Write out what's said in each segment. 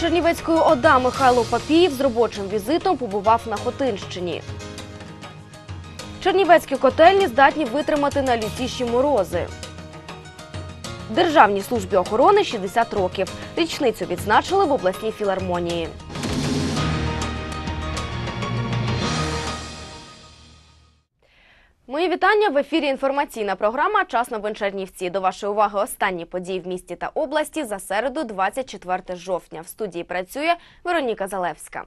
Чернівецької ОДА Михайло Папіїв з робочим візитом побував на Хотинщині. Чернівецькі котельні здатні витримати найлютіші морози. Державній службі охорони 60 років. Річницю відзначили в обласній філармонії. Мої вітання в ефірі. Інформаційна програма Час новин Чернівці. До вашої уваги останні події в місті та області за середу, 24 жовтня. В студії працює Вероніка Залевська.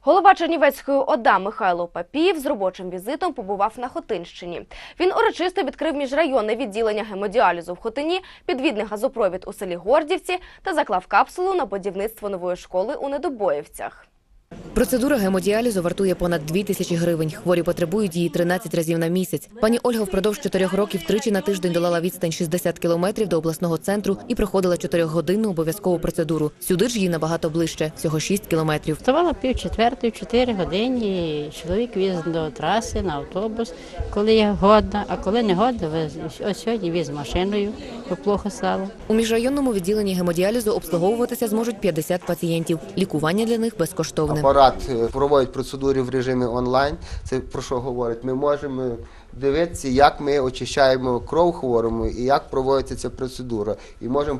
Голова Чернівецької ОДА Михайло Папіїв з робочим візитом побував на Хотинщині. Він урочисто відкрив міжрайонне відділення гемодіалізу в Хотині, підвідний газопровід у селі Гордівці та заклав капсулу на будівництво нової школи у Недобоївцях. Процедура гемодіалізу вартує понад 2 тисячі гривень. Хворі потребують її 13 разів на місяць. Пані Ольга впродовж чотирьох років тричі на тиждень долала відстань 60 кілометрів до обласного центру і проходила чотирьохгодинну обов'язкову процедуру. Сюди ж їй набагато ближче, всього 6 кілометрів. Вставала пів четвертої, чотири годині. і Чоловік віз до траси на автобус, коли я годна, а коли не годна, ось сьогодні віз машиною, бо плохо стало. У міжрайонному відділенні гемодіалізу обслуговуватися зможуть 50 пацієнтів. Лікування для них безкоштовне. Апарат е, проводить процедури в режимі онлайн. Це про що говорить? Ми можемо дивитися, як ми очищаємо кров хворому і як проводиться ця процедура. І можемо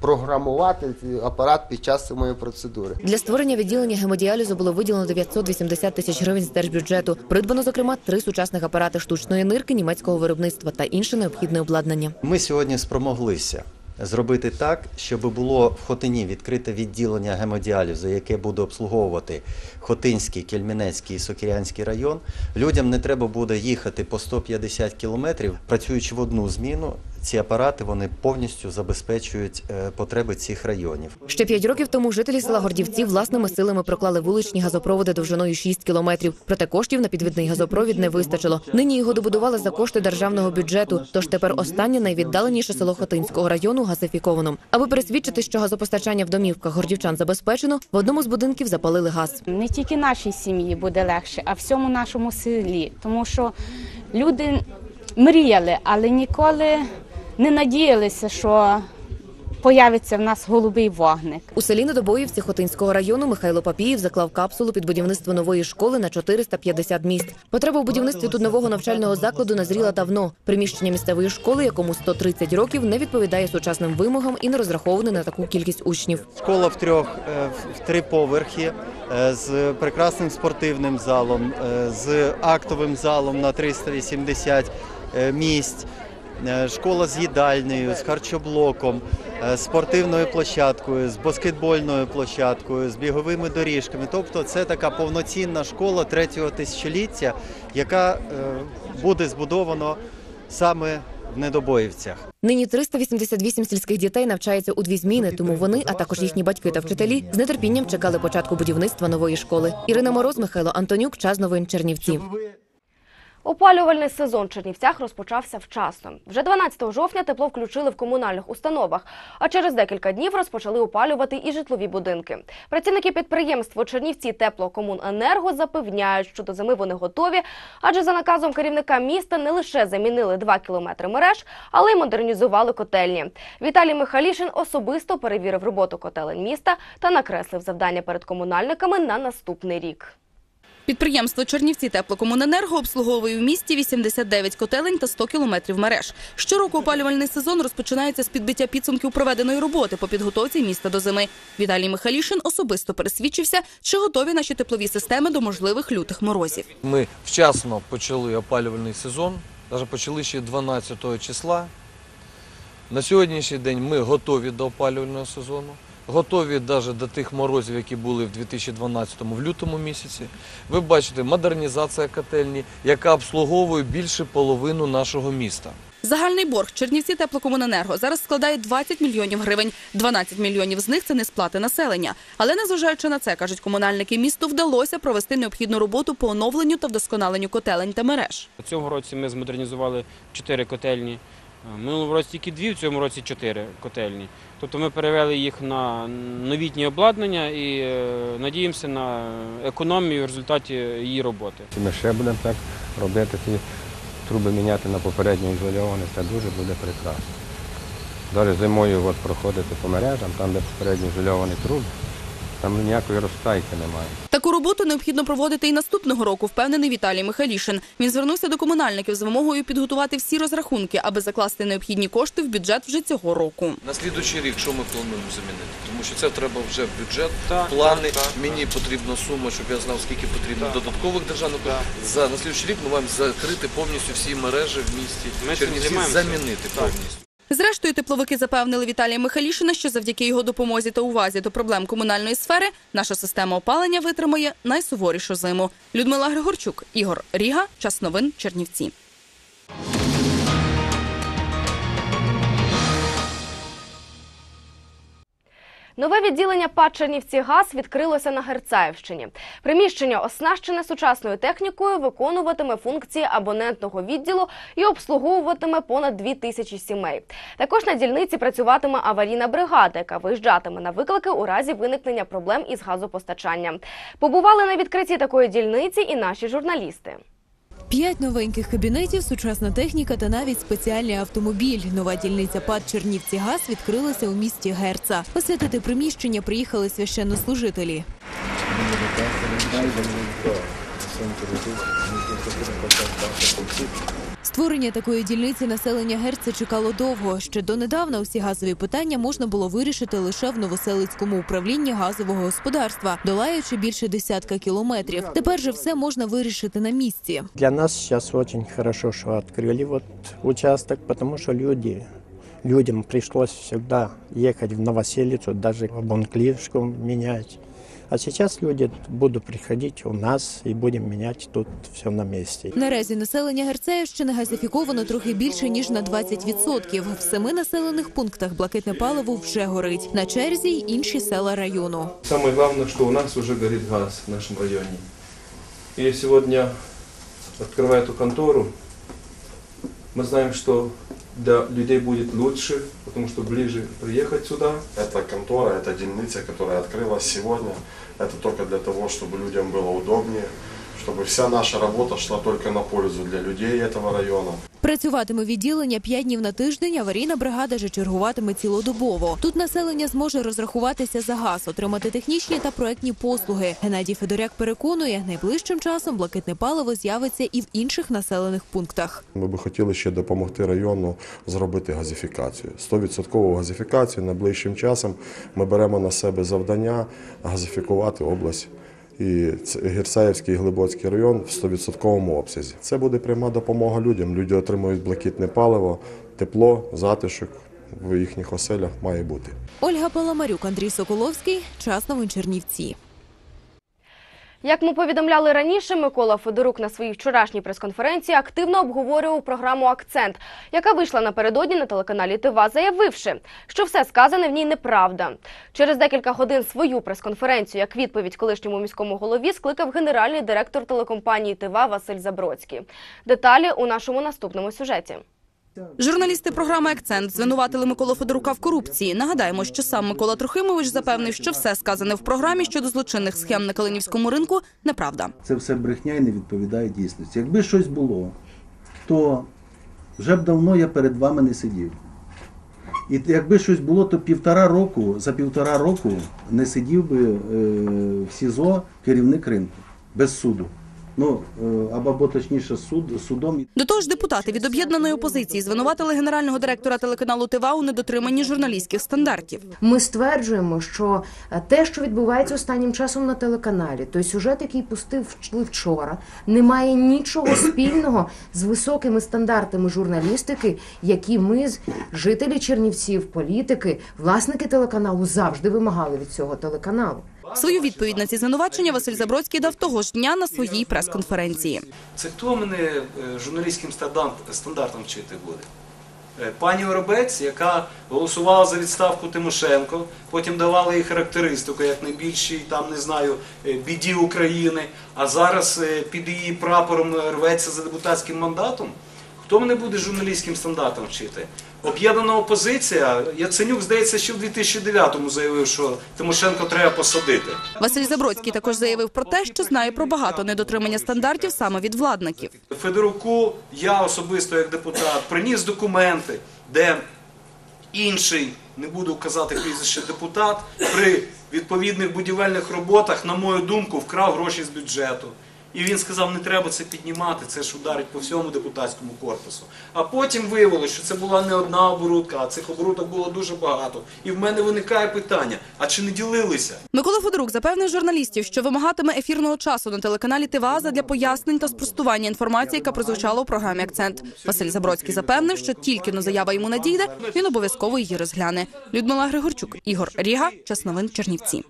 програмувати апарат під час самої процедури. Для створення відділення гемодіалізу було виділено 980 тисяч гривень з держбюджету. Придбано, зокрема, три сучасних апарати штучної нирки німецького виробництва та інше необхідне обладнання. Ми сьогодні спромоглися зробити так, щоб було в Хотині відкрите відділення гемодіалізу, яке буде обслуговувати Хотинський, Кельменецький і Сокирянський район. Людям не треба буде їхати по 150 кілометрів, працюючи в одну зміну. Ці апарати вони повністю забезпечують е, потреби цих районів. Ще п'ять років тому жителі села Гордівці власними силами проклали вуличні газопроводи довжиною 6 кілометрів. Проте коштів на підвідний газопровід не вистачило. Нині його добудували за кошти державного бюджету. Тож тепер останнє найвіддаленіше село Хотинського району газифіковано. Аби пересвідчити, що газопостачання в домівках гордівчан забезпечено, в одному з будинків запалили газ. не тільки нашій сім'ї буде легше, а всьому нашому селі. Тому що люди мріяли, але ніколи не надіялися, що появиться в нас голубий вогник. У селі Недобоївці Хотинського району Михайло Папіїв заклав капсулу під будівництво нової школи на 450 місць. Потреба в будівництві тут нового навчального закладу назріла давно. Приміщення місцевої школи, якому 130 років, не відповідає сучасним вимогам і не розраховане на таку кількість учнів. Школа в трьох е, в- три поверхи е, з прекрасним спортивним залом, е, з актовим залом на 380 е, місць. Е, Школа з їдальнею, з харчоблоком, е, з спортивною площадкою, з баскетбольною площадкою, з біговими доріжками. Тобто це така повноцінна школа третього тисячоліття, яка е, буде збудовано саме в Недобоївцях. Нині 388 сільських дітей навчаються у дві зміни, тому вони, а також їхні батьки та вчителі, з нетерпінням чекали початку будівництва нової школи. Ірина Мороз, Михайло Антонюк, час новин Чернівці. Опалювальний сезон в Чернівцях розпочався вчасно. Вже 12 жовтня тепло включили в комунальних установах, а через декілька днів розпочали опалювати і житлові будинки. Працівники підприємства Чернівці Теплокомуненерго запевняють, що до зими вони готові, адже за наказом керівника міста не лише замінили 2 кілометри мереж, але й модернізували котельні. Віталій Михалішин особисто перевірив роботу котелень міста та накреслив завдання перед комунальниками на наступний рік. Підприємство Чернівці теплокомуненерго обслуговує в місті 89 котелень та 100 кілометрів мереж. Щороку опалювальний сезон розпочинається з підбиття підсумків проведеної роботи по підготовці міста до зими. Віталій Михалішин особисто пересвідчився, чи готові наші теплові системи до можливих лютих морозів. Ми вчасно почали опалювальний сезон, навіть почали ще 12 числа. На сьогоднішній день ми готові до опалювального сезону, готові навіть до тих морозів, які були в 2012 в лютому місяці. Ви бачите, модернізація котельні, яка обслуговує більше половину нашого міста. Загальний борг Чернівці теплокомуненерго зараз складає 20 мільйонів гривень. 12 мільйонів з них це не сплати населення. Але незважаючи на це, кажуть комунальники, місту вдалося провести необхідну роботу по оновленню та вдосконаленню котелень та мереж. У цьому році ми змодернізували чотири котельні. Минулого році тільки дві, в цьому році чотири котельні. Тобто ми перевели їх на новітнє обладнання і е, надіємося на економію в результаті її роботи. Ми ще будемо так робити, ті труби міняти на попередньо ізольовані, це дуже буде прекрасно. Навіть зимою от проходити по мережам, там, де попередньо ізольовані труби, там ніякої розтайки немає. Таку роботу необхідно проводити і наступного року, впевнений Віталій Михайлішин. Він звернувся до комунальників з вимогою підготувати всі розрахунки, аби закласти необхідні кошти в бюджет вже цього року. На слідуючий рік що ми плануємо замінити? Тому що це треба вже в бюджет, Так, плани. так, так. Мені потрібна сума, щоб я знав, скільки потрібно додаткових державних. За на слідуючий рік ми маємо закрити повністю всі мережі в місті Ми Чернівці, замінити Так. повністю. Зрештою, тепловики запевнили Віталія Михайлішина, що завдяки його допомозі та увазі до проблем комунальної сфери наша система опалення витримає найсуворішу зиму. Людмила Григорчук, Ігор Ріга, час новин Чернівці. Нове відділення ПАД Чернівці ГАЗ відкрилося на Герцаївщині. Приміщення, оснащене сучасною технікою, виконуватиме функції абонентного відділу і обслуговуватиме понад дві тисячі сімей. Також на дільниці працюватиме аварійна бригада, яка виїжджатиме на виклики у разі виникнення проблем із газопостачанням. Побували на відкритті такої дільниці і наші журналісти. П'ять новеньких кабінетів, сучасна техніка та навіть спеціальний автомобіль. Нова дільниця ПАД Чернівці ГАЗ відкрилася у місті Герца. Освятити приміщення приїхали священнослужителі. Створення такої дільниці населення Герца чекало довго. Ще донедавна усі газові питання можна було вирішити лише в Новоселицькому управлінні газового господарства, долаючи більше десятка кілометрів. Тепер же все можна вирішити на місці. Для нас очень хорошо, что открыли вот участок, потому что люди, людям пришлось всегда ехать в Новоселицу, даже в Бонклишку менять. А сейчас люди будут приходить у нас и будем менять тут все на месте. Наразі населення Герцеївщини газифіковано трохи більше ніж на 20%. В семи населених пунктах блакитне паливо вже горить. На черзі й інші села району. Самое главное, что у нас уже горит газ в нашем районе. И сегодня, открывая эту контору, мы знаем, что для людей будет лучше, потому что ближе приехать сюда. Эта контора, эта дельница, которая открылась сегодня, это только для того, чтобы людям было удобнее, чтобы вся наша работа шла только на пользу для людей этого района. Працюватиме відділення п'ять днів на тиждень. Аварійна бригада же чергуватиме цілодобово. Тут населення зможе розрахуватися за газ, отримати технічні та проектні послуги. Геннадій Федоряк переконує, найближчим часом блакитне паливо з'явиться і в інших населених пунктах. Ми би хотіли ще допомогти району зробити газифікацію. 100% газифікацію найближчим часом ми беремо на себе завдання газифікувати область. І це і Глибоцький район в 100% обсязі. Це буде пряма допомога людям. Люди отримують блакитне паливо, тепло, затишок в їхніх оселях має бути. Ольга Паламарюк, Андрій Соколовський. Час новин Чернівці. Як ми повідомляли раніше, Микола Федорук на своїй вчорашній прес-конференції активно обговорював програму Акцент, яка вийшла напередодні на телеканалі ТИВА, заявивши, що все сказане в ній неправда. Через декілька годин свою прес-конференцію, як відповідь колишньому міському голові, скликав генеральний директор телекомпанії ТИВА Василь Забродський. Деталі у нашому наступному сюжеті. Журналісти програми Акцент звинуватили Миколу Федорука в корупції. Нагадаємо, що сам Микола Трохимович запевнив, що все сказане в програмі щодо злочинних схем на Калинівському ринку неправда. Це все брехня і не відповідає дійсності. Якби щось було, то вже б давно я перед вами не сидів. І якби щось було, то півтора року, за півтора року не сидів би е, в СІЗО керівник ринку без суду. Ну, е, або, точніше, суд, судом. До того ж, депутати від об'єднаної опозиції звинуватили генерального директора телеканалу ТИВА у недотриманні журналістських стандартів. Ми стверджуємо, що е, те, що відбувається останнім часом на телеканалі, той сюжет, який пустив вчора, не має нічого спільного з високими стандартами журналістики, які ми, з- жителі Чернівців, політики, власники телеканалу, завжди вимагали від цього телеканалу. Свою відповідь на ці звинувачення Василь Забродський дав того ж дня на своїй прес-конференції. Це хто мене е, журналістським стандарт- стандартам вчити буде? Е, Пані Оробець, яка голосувала за відставку Тимошенко, потім давала їй характеристику як найбільшій, там не знаю, е, біді України, а зараз під її прапором рветься за депутатським мандатом. Хто мене буде журналістським стандартам вчити? Об'єднана опозиція. Яценюк, здається, ще в 2009-му заявив, що Тимошенко треба посадити. Василь Забродський також заявив про те, що знає про багато недотримання стандартів саме від владників. Федоруку я особисто як депутат приніс документи, де інший, не буду казати прізвище депутат, при відповідних будівельних роботах, на мою думку, вкрав гроші з бюджету. І він сказав, не треба це піднімати, це ж ударить по всьому депутатському корпусу. А потім виявилося, що це була не одна оборудка, а цих оборудок було дуже багато. І в мене виникає питання: а чи не ділилися? Микола Федорук запевнив журналістів, що вимагатиме ефірного часу на телеканалі ТВА для пояснень та спростування інформації, яка прозвучала у програмі Акцент. Василь Забродський запевнив, що тільки но заява йому надійде, він обов'язково її розгляне. Людмила Григорчук, Ігор Ріга, час новин Чернівці.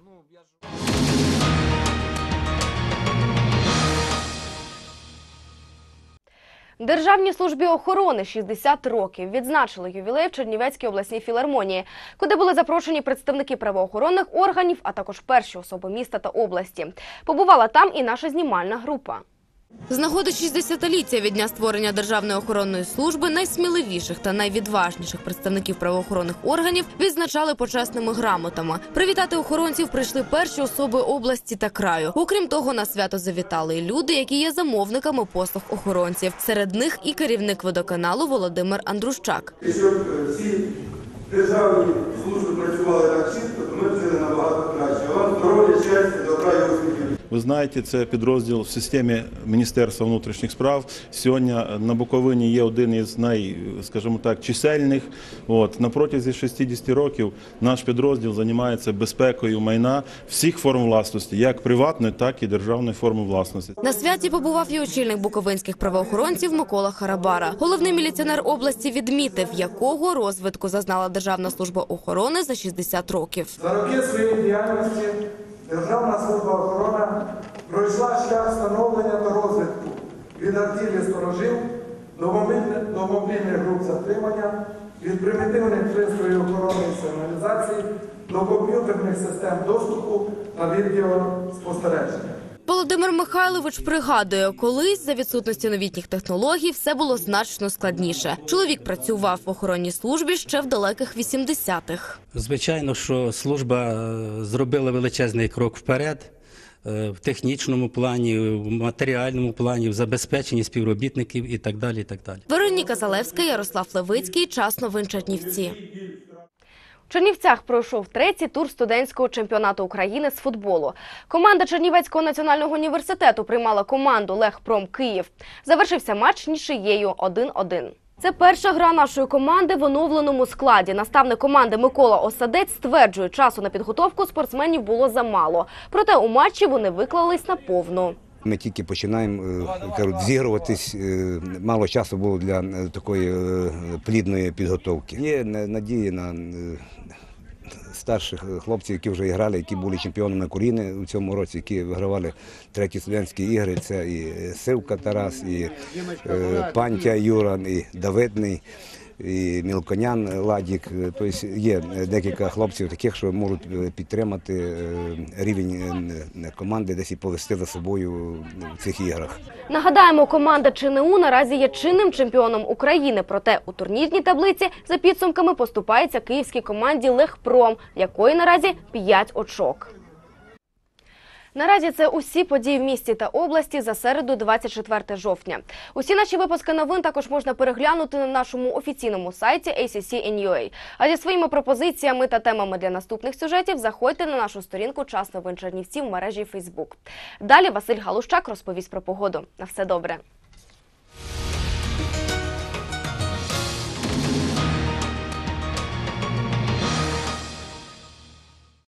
Державній службі охорони 60 років відзначили ювілей в Чернівецькій обласній філармонії, куди були запрошені представники правоохоронних органів, а також перші особи міста та області. Побувала там і наша знімальна група. З нагоди 60-ліття від дня створення Державної охоронної служби найсміливіших та найвідважніших представників правоохоронних органів відзначали почесними грамотами. Привітати охоронців прийшли перші особи області та краю. Окрім того, на свято завітали і люди, які є замовниками послуг охоронців. Серед них і керівник водоканалу Володимир Андрущак. Щоб е, всі державні служби працювали так чітко, то ми б набагато краще. Вам здоров'я, щастя. Ви знаєте, це підрозділ в системі Міністерства внутрішніх справ. Сьогодні на Буковині є один із най, скажімо так, чисельних. От на протязі 60 років наш підрозділ займається безпекою майна всіх форм власності, як приватної, так і державної форми власності. На святі побував і очільник буковинських правоохоронців Микола Харабара. Головний міліціонер області відмітив, якого розвитку зазнала Державна служба охорони за 60 років. За роки своєї діяльності Державна служба охорони пройшла шлях встановлення та розвитку від артілі сторожів до мобільних, груп затримання, від примітивних пристроїв охорони і сигналізації до комп'ютерних систем доступу та відеоспостереження. Володимир Михайлович пригадує, колись за відсутності новітніх технологій все було значно складніше. Чоловік працював в охоронній службі ще в далеких 80-х. Звичайно, що служба е, зробила величезний крок вперед е, в технічному плані, в матеріальному плані, в забезпеченні співробітників і так далі. І так далі. Вероніка Залевська, Ярослав Левицький. Час новин Чернівці. Чернівцях пройшов третій тур студентського чемпіонату України з футболу. Команда Чернівецького національного університету приймала команду Легпром Київ. Завершився матч нічиєю 1-1. Це перша гра нашої команди в оновленому складі. Наставник команди Микола Осадець стверджує, часу на підготовку спортсменів було замало. Проте у матчі вони виклались на повну. Ми тільки починаємо е, зігруватись. е, Мало часу було для е, такої плідної підготовки. Є на- надії на старших хлопців, які вже грали, які були чемпіонами України у цьому році, які вигравали треті студентські ігри. Це і Сивка Тарас, і Пантя Юра, і Давидний. І Мілконян Ладік, тобто є декілька хлопців таких, що можуть е, підтримати е, рівень е, команди, десь і повести за собою в цих іграх. Нагадаємо, команда ЧНУ наразі є чинним чемпіоном України. Проте у турнірній таблиці за підсумками поступається київській команді Легпром, в якої наразі 5 очок. Наразі це усі події в місті та області за середу, 24 жовтня. Усі наші випуски новин також можна переглянути на нашому офіційному сайті ACC.NUA. А зі своїми пропозиціями та темами для наступних сюжетів заходьте на нашу сторінку Час новин Чернівців в мережі Facebook. Далі Василь Галущак розповість про погоду. На все добре.